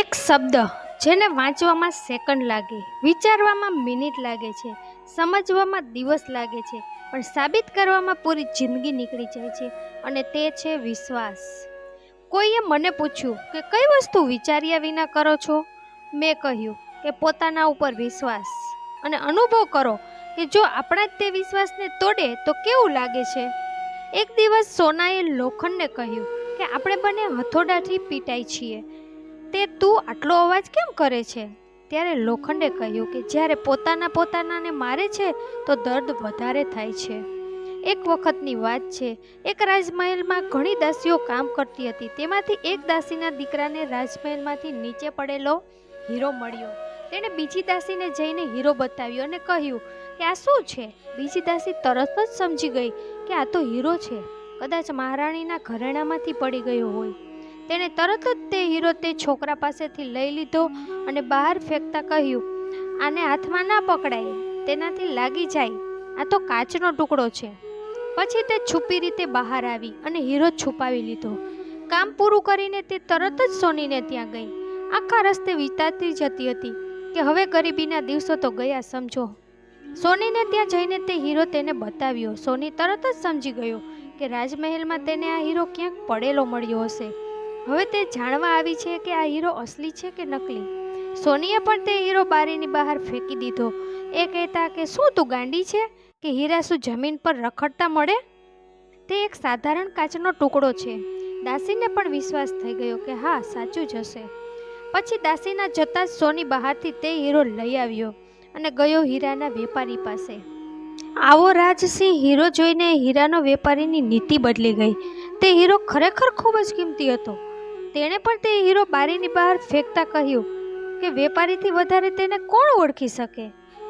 એક શબ્દ જેને વાંચવામાં સેકન્ડ લાગે, વિચારવામાં મિનિટ લાગે છે, સમજવામાં દિવસ લાગે છે, પણ સાબિત કરવામાં પૂરી જિંદગી નીકળી જાય છે અને તે છે વિશ્વાસ. કોઈએ મને પૂછ્યું કે કઈ વસ્તુ વિચાર્યા વિના કરો છો? મેં કહ્યું કે પોતાના ઉપર વિશ્વાસ. અને અનુભવ કરો કે જો આપણા જ તે વિશ્વાસને તોડે તો કેવું લાગે છે? એક દિવસ સોનાએ લોખંડને કહ્યું કે આપણે બંને હથોડાથી પીટાઈ છીએ. તે તું આટલો અવાજ કેમ કરે છે? ત્યારે લોખંડે કહ્યું કે જ્યારે પોતાના પોતાનાને મારે છે, તો દર્દ વધારે થાય છે. એક વખતની વાત છે, એક રાજમહેલમાં ઘણી દાસીઓ કામ કરતી હતી. તેમાંથી એક દાસીના દીકરાને રાજમહેલમાંથી નીચે પડેલો હીરો મળ્યો. તેણે બીજી દાસીને જઈને હીરો બતાવ્યો અને કહ્યું કે આ શું છે? બીજી દાસી તરત જ સમજી ગઈ કે આ તો હીરો છે. કદાચ મહારાણીના ઘરેણામાંથી પડી ગયો હોય. તેણે તરત જ તે હીરો તે છોકરા પાસેથી લઈ લીધો અને બહાર ફેંકતા કહ્યું, આને હાથમાં ના પકડાય, તેનાથી લાગી જાય. આ તો કાચનો ટુકડો છે. પછી તે છુપી રીતે બહાર આવી અને હીરો છુપાવી લીધો. કામ પૂરું કરીને તે તરત જ સોનીને ત્યાં ગઈ. આખા રસ્તે વિતાતી જતી હતી કે હવે ગરીબીના દિવસો તો ગયા, સમજો. સોનીને ત્યાં જઈને તે હીરો તેને બતાવ્યો. સોની તરત જ સમજી ગયો કે રાજમહેલમાં તેને આ હીરો ક્યાંક પડેલો મળ્યો હશે. હવે તે જાણવા આવી છે કે આ હીરો અસલી છે કે નકલી? સોનીએ પણ તે હીરો બારીની બહાર ફેંકી દીધો. એ કહેતા કે, શું તું ગાંડી છે કે હીરા શું જમીન પર રખડતા મળે? તે એક સાધારણ કાચનો ટુકડો છે. દાસીને પણ વિશ્વાસ થઈ ગયો કે, હા, સાચું જ હશે. પછી દાસીના જતાં જ સોની બહારથી તે હીરો લઈ આવ્યો અને ગયો હીરાના વેપારી પાસે. આવો રાજસિંહ, હીરો જોઈને હીરાનો વેપારીની નીતિ બદલી ગઈ. તે હીરો ખરેખર ખૂબ જ કિંમતી હતો. તેણે પણ તે હીરો બારીની બહાર ફેંકતા કહ્યું કે વેપારીથી વધારે તેને કોણ ઓળખી શકે?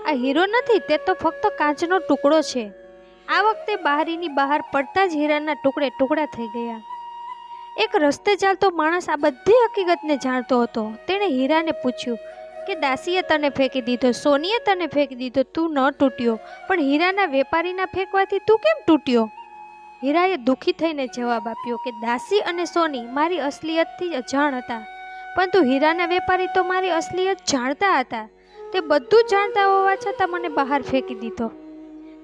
આ હીરો નથી, તે તો ફક્ત કાચનો ટુકડો છે. આ વખતે બારીની બહાર પડતા જ હીરાના ટુકડે ટુકડા થઈ ગયા. એક રસ્તે ચાલતો માણસ આ બધી હકીકતને જાણતો હતો. તેણે હીરાને પૂછ્યું કે, દાસીએ તને ફેંકી દીધો, સોનીએ તને ફેંકી દીધો, તું ન તૂટ્યો. પણ હીરાના વેપારીના ફેંકવાથી તું કેમ તૂટ્યો? હીરાએ દુઃખી થઈને જવાબ આપ્યો કે, દાસી અને સોની મારી અસલિયતથી અજાણ હતા. પરંતુ હીરાના વેપારી તો મારી અસલિયત જાણતા હતા. તે બધું જાણતા હોવા છતાં મને બહાર ફેંકી દીધો.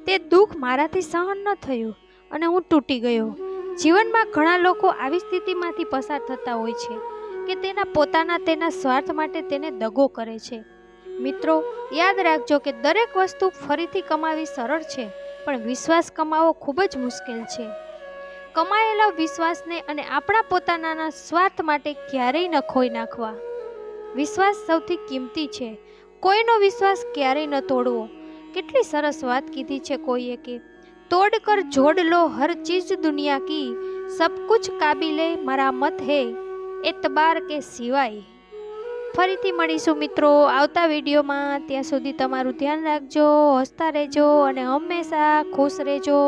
તે દુઃખ મારાથી સહન ન થયું અને હું તૂટી ગયો. જીવનમાં ઘણા લોકો આવી સ્થિતિમાંથી પસાર થતા હોય છે કે તેના પોતાના તેના સ્વાર્થ માટે તેને દગો કરે છે. મિત્રો, યાદ રાખજો કે દરેક વસ્તુ ફરીથી કમાવી સરળ છે. પણ વિશ્વાસ કમાવો ખૂબ જ મુશ્કેલ છે. કમાયેલા વિશ્વાસને અને આપણા પોતાના સ્વાર્થ માટે ક્યારેય ન ખોઈ નાખવા. વિશ્વાસ સૌથી કિંમતી છે. કોઈનો વિશ્વાસ ક્યારેય ન તોડવો. કેટલી સરસ વાત કીધી છે કોઈએ કે, તોડ કર, જોડ લો, હર ચીજ દુનિયા કી. સબ કુછ કાબિલે મરામત હે. એતબાર કે સિવાય. ફરીથી મળીશું મિત્રો આવતા વિડીયોમાં. ત્યાં સુધી તમારું ધ્યાન રાખજો, હસતા રહેજો અને હંમેશા ખુશ રહેજો.